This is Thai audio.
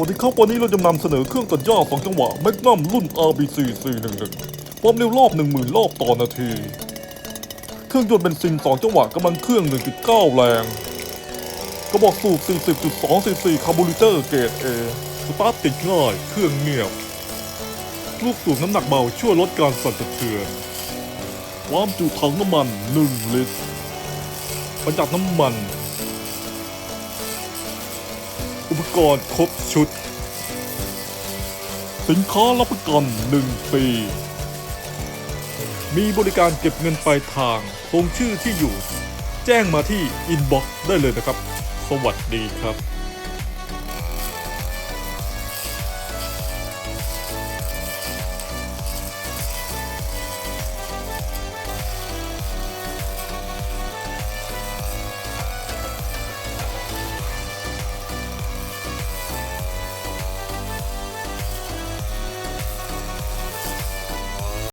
วัสดีครับวันนี้เราจะนำเสนอเครื่องตัดหญ้าสองจังหวะแมกนัมรุ่น RBC 411ความเร็วรอบ 10,000 รอบต่อนาที เครื่องยนต์เบนซิน2จังหวะกำลังเครื่อง 1.9 แรง กระบอกสูบ 40.2 cc คาร์บูเรเตอร์เกรด A สตาร์ทติดง่าย เครื่องเงียบ ลูกสูบน้ำหนักเบาช่วยลดการสั่นสะเทือน ความจุถังน้ำมัน 1 ลิตรประหยัดน้ำมัน อุปกรณ์ครบชุด สินค้ารับประกัน1 ปี มีบริการเก็บเงินปลายทางตรงชื่อที่อยู่ แจ้งมาที่อินบ็อกซ์ได้เลยนะครับ สวัสดีครับ